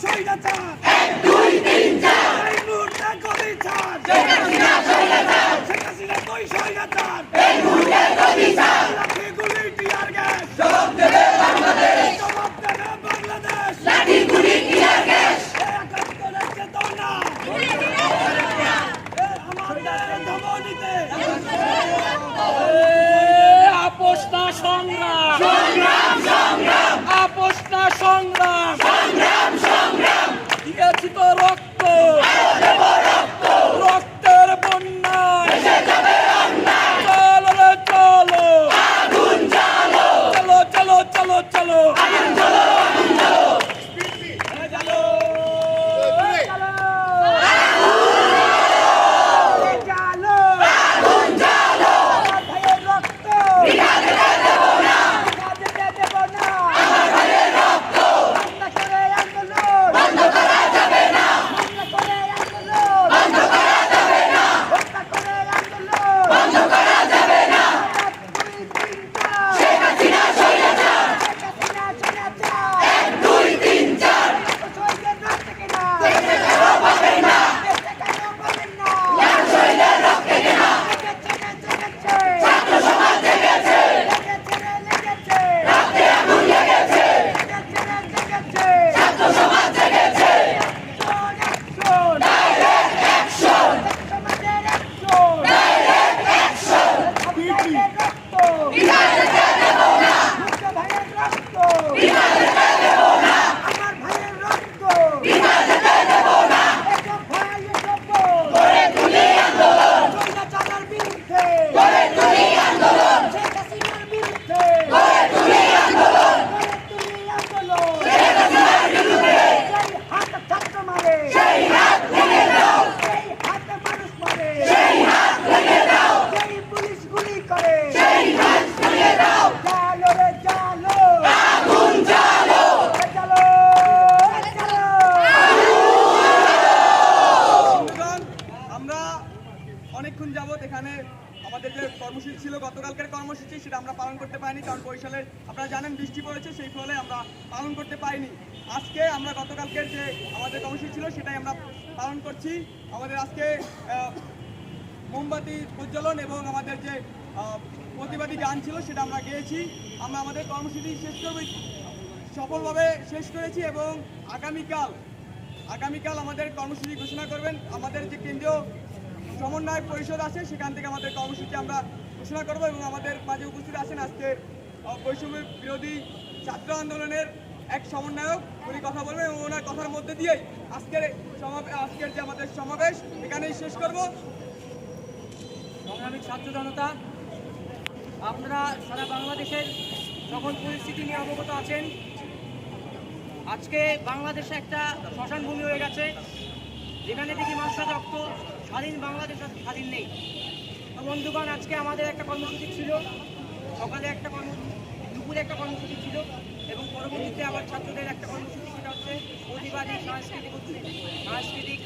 স্বৈরাচার এই কর্মসূচি ছিল, গতকালকের কর্মসূচি, সেটা আমরা পালন করতে পারিনি, কারণ বরিশালে আপনারা জানেন বৃষ্টি পড়েছে, সেই ফলে আমরা পালন করতে পারিনি। আজকে আমরা গতকালকের যে আমাদের কর্মসূচি ছিল, সেটাই আমরা পালন করছি। আমাদের আজকে মোমবাতি প্রজ্বলন এবং আমাদের যে প্রতিবাদী গান ছিল, সেটা আমরা গেয়েছি। আমরা আমাদের কর্মসূচি শেষ করব, সফলভাবে শেষ করেছি এবং আগামীকাল আগামীকাল আমাদের কর্মসূচি ঘোষণা করবেন। আমাদের যে কেন্দ্রীয় সমন্বয় পরিষদ আছে, সেখান থেকে আমাদের কর্মসূচি আমরা ঘোষণা করব এবং আমাদের মাঝে উপস্থিত আছেন আজকে বৈষম্য বিরোধী ছাত্র আন্দোলনের এক সমন্বয়ক। উনি কথা বলবেন এবং ওনার কথার মধ্যে দিয়েই আজকের আজকের যে আমাদের সমাবেশ, এখানেই শেষ করব। সংগ্রামী ছাত্র জনতা, আপনারা সারা বাংলাদেশের সকল পরিস্থিতি নিয়ে অবগত আছেন। আজকে বাংলাদেশে একটা শ্মশান ভূমি হয়ে গেছে। যেখানে থেকে মানুষের রক্ত স্বাধীন বাংলাদেশ স্বাধীন নেই। বন্ধুগণ, আজকে আমাদের একটা কর্মসূচি ছিল। সকালে একটা কর্ম দুপুরে একটা কর্মসূচি ছিল এবং পরবর্তীতে আবার ছাত্রদের একটা কর্মসূচি, সেটা হচ্ছে প্রতিবাদী সাংস্কৃতিক সাংস্কৃতিক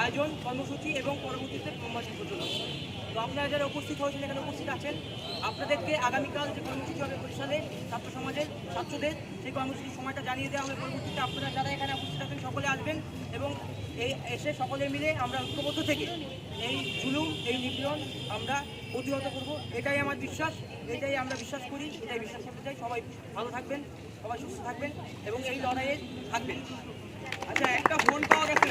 আয়োজন, কর্মসূচি এবং পরবর্তীতে কর্মসূচি প্রচলন। আপনারা যারা উপস্থিত হয়েছেন, এখানে উপস্থিত আছেন। আপনাদেরকে আগামীকাল যে কর্মসূচি হবে বরিশালে ছাত্র সমাজের ছাত্রদের, সেই কর্মসূচির সময়টা জানিয়ে দেওয়া হবে। পরবর্তীতে আপনারা যারা এখানে উপস্থিত আছেন, সকলে আসবেন এবং এই এসে সকলে মিলে আমরা ঐক্যবদ্ধ থেকে এই জুলুম, এই নিপীড়ন আমরা প্রতিহত করব। এটাই আমার বিশ্বাস, এটাই আমরা বিশ্বাস করি, এটাই বিশ্বাস করতে চাই। সবাই ভালো থাকবেন, সবাই সুস্থ থাকবেন এবং এই লড়াইয়ে থাকবেন। আচ্ছা একটা ফোন পাওয়া গেছে।